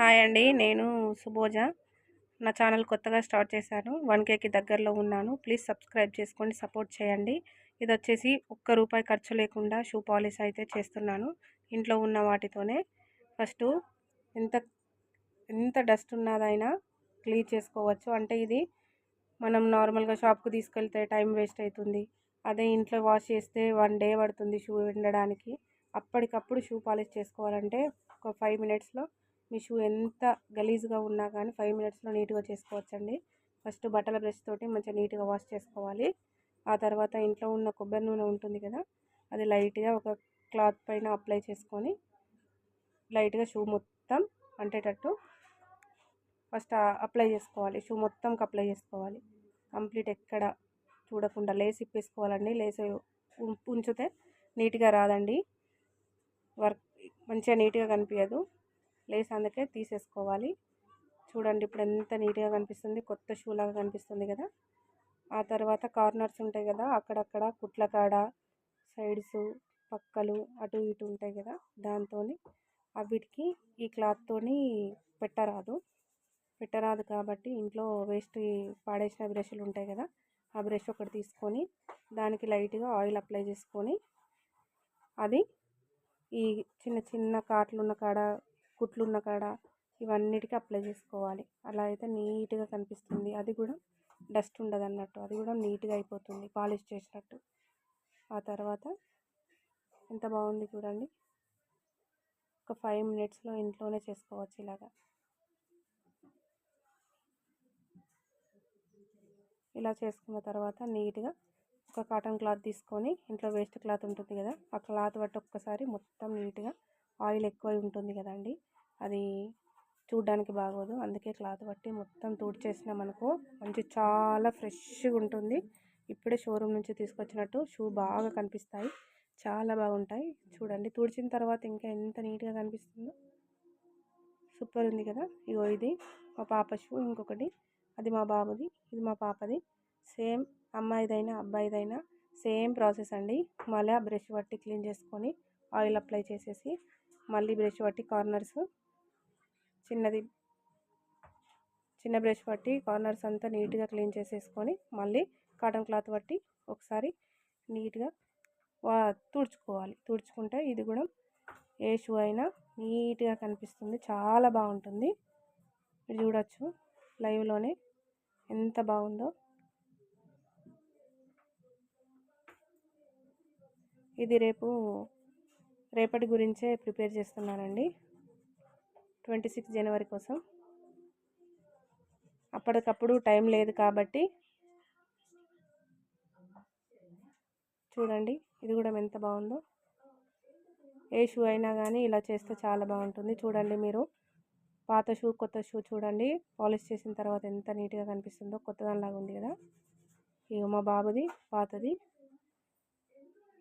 Hi అండి నేను సుబోజ నా ఛానల్ కొత్తగా స్టార్ట్ చేశాను. వన్ కేకి దగ్గరలో ఉన్నాను. ప్లీజ్ సబ్స్క్రైబ్ చేసుకోండి సపోర్ట్ చేయండి. ఇది వచ్చేసి ఒక్క రూపాయి ఖర్చు లేకుండా షూ పాలిష్ అయితే చేస్తున్నాను. ఇంట్లో ఉన్న వాటితోనే. ఫస్ట్ ఎంత ఎంత డస్ట్ ఉన్నదైనా క్లీన్ చేసుకోవచ్చు. అంటే ఇది మనం నార్మల్గా షాప్కి తీసుకెళ్తే టైం వేస్ట్ అవుతుంది అదే ఇంట్లో వాష్ చేస్తే వన్ డే పడుతుంది షూ ఎండడానికి. అప్పటికప్పుడు షూ పాలిష్ చేసుకోవాలంటే ఒక ఫైవ్ మినిట్స్లో మీ షూ ఎంత గలీజ్గా ఉన్నా కానీ ఫైవ్ మినిట్స్లో నీట్గా చేసుకోవచ్చండి. ఫస్ట్ బట్టల బ్రష్ తోటి మంచిగా నీట్గా వాష్ చేసుకోవాలి. ఆ తర్వాత ఇంట్లో ఉన్న కొబ్బరి నూనె ఉంటుంది కదా అది లైట్గా ఒక క్లాత్ పైన అప్లై చేసుకొని లైట్గా షూ మొత్తం అంటేటట్టు ఫస్ట్ అప్లై చేసుకోవాలి. షూ మొత్తంకి అప్లై చేసుకోవాలి. కంప్లీట్ ఎక్కడ చూడకుండా లేస్ ఇప్పేసుకోవాలండి. లేస్ ఉంచితే నీట్గా రాదండి. వర్క్ మంచిగా నీట్గా కనిపించదు లేస్ అందుకే తీసేసుకోవాలి. చూడండి ఇప్పుడు ఎంత నీట్గా కనిపిస్తుంది. కొత్త షూ లాగా కనిపిస్తుంది కదా. ఆ తర్వాత కార్నర్స్ ఉంటాయి కదా. అక్కడక్కడ కుట్ల కాడ సైడ్స్ పక్కలు అటు ఇటు ఉంటాయి కదా. దాంతో అవిటికి ఈ క్లాత్తోని పెట్టరాదు. పెట్టరాదు కాబట్టి ఇంట్లో వేస్ట్ పాడేసిన బ్రష్లు ఉంటాయి కదా. ఆ బ్రష్ ఒకటి తీసుకొని దానికి లైట్గా ఆయిల్ అప్లై చేసుకొని అది ఈ చిన్న చిన్న కాట్లు ఉన్న కాడ కుట్లు ఉన్న కాడ ఇవన్నిటికీ అప్లై చేసుకోవాలి. అలా అయితే నీట్గా కనిపిస్తుంది. అది కూడా డస్ట్ ఉండదు అన్నట్టు అది కూడా నీట్గా అయిపోతుంది. పాలిష్ చేసినట్టు. ఆ తర్వాత ఎంత బాగుంది చూడండి. ఒక ఫైవ్ మినిట్స్లో ఇంట్లోనే చేసుకోవచ్చు ఇలాగా. ఇలా చేసుకున్న తర్వాత నీట్గా ఒక కాటన్ క్లాత్ తీసుకొని ఇంట్లో వేస్ట్ క్లాత్ ఉంటుంది కదా ఆ క్లాత్ బట్టి ఒక్కసారి మొత్తం నీట్గా ఆయిల్ ఎక్కువ ఉంటుంది కదండి అది చూడ్డానికి బాగోదు. అందుకే క్లాత్ బట్టి మొత్తం తుడిచేసినామనుకో మంచి చాలా ఫ్రెష్గా ఉంటుంది. ఇప్పుడే షోరూమ్ నుంచి తీసుకొచ్చినట్టు షూ బాగా కనిపిస్తాయి. చాలా బాగుంటాయి. చూడండి తుడిచిన తర్వాత ఇంకా ఎంత నీట్గా కనిపిస్తుందో. సూపర్ ఉంది కదా. ఇగో ఇది మా పాప షూ ఇంకొకటి. అది మా బాబుది ఇది మా పాపది. సేమ్ అమ్మాయిదైనా అబ్బాయిదైనా సేమ్ ప్రాసెస్ అండి. మళ్ళీ బ్రష్ పట్టి క్లీన్ చేసుకొని ఆయిల్ అప్లై చేసేసి మళ్ళీ బ్రష్ పట్టి కార్నర్స్ చిన్నది చిన్న బ్రష్ పట్టి కార్నర్స్ అంతా నీట్గా క్లీన్ చేసేసుకొని మళ్ళీ కాటన్ క్లాత్ పట్టి ఒకసారి నీట్గా వా తుడుచుకోవాలి. తుడుచుకుంటే ఇది కూడా ఏ షూ అయినా నీట్గా కనిపిస్తుంది. చాలా బాగుంటుంది. మీరు చూడొచ్చు లైవ్లోనే ఎంత బాగుందో. ఇది రేపు రేపటి గురించే ప్రిపేర్ చేస్తున్నానండి. ట్వంటీ సిక్స్ జనవరి కోసం. అప్పటికప్పుడు టైం లేదు కాబట్టి చూడండి ఇది కూడా ఎంత బాగుందో. ఏ షూ అయినా కానీ ఇలా చేస్తే చాలా బాగుంటుంది. చూడండి మీరు పాత షూ కొత్త షూ చూడండి. పాలిష్ చేసిన తర్వాత ఎంత నీట్గా కనిపిస్తుందో కొత్తదానిలాగా ఉంది కదా. ఇక మా బాబుది పాతది.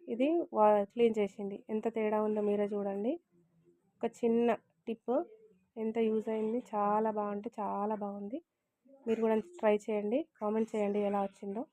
ఇది వా క్లీన్ చేసింది. ఎంత తేడా ఉందో మీరే చూడండి. ఒక చిన్న టిప్. ఎంత యూజ్ అయింది. చాలా బాగుంటే చాలా బాగుంది. మీరు కూడా ట్రై చేయండి. కామెంట్ చేయండి ఎలా వచ్చిందో.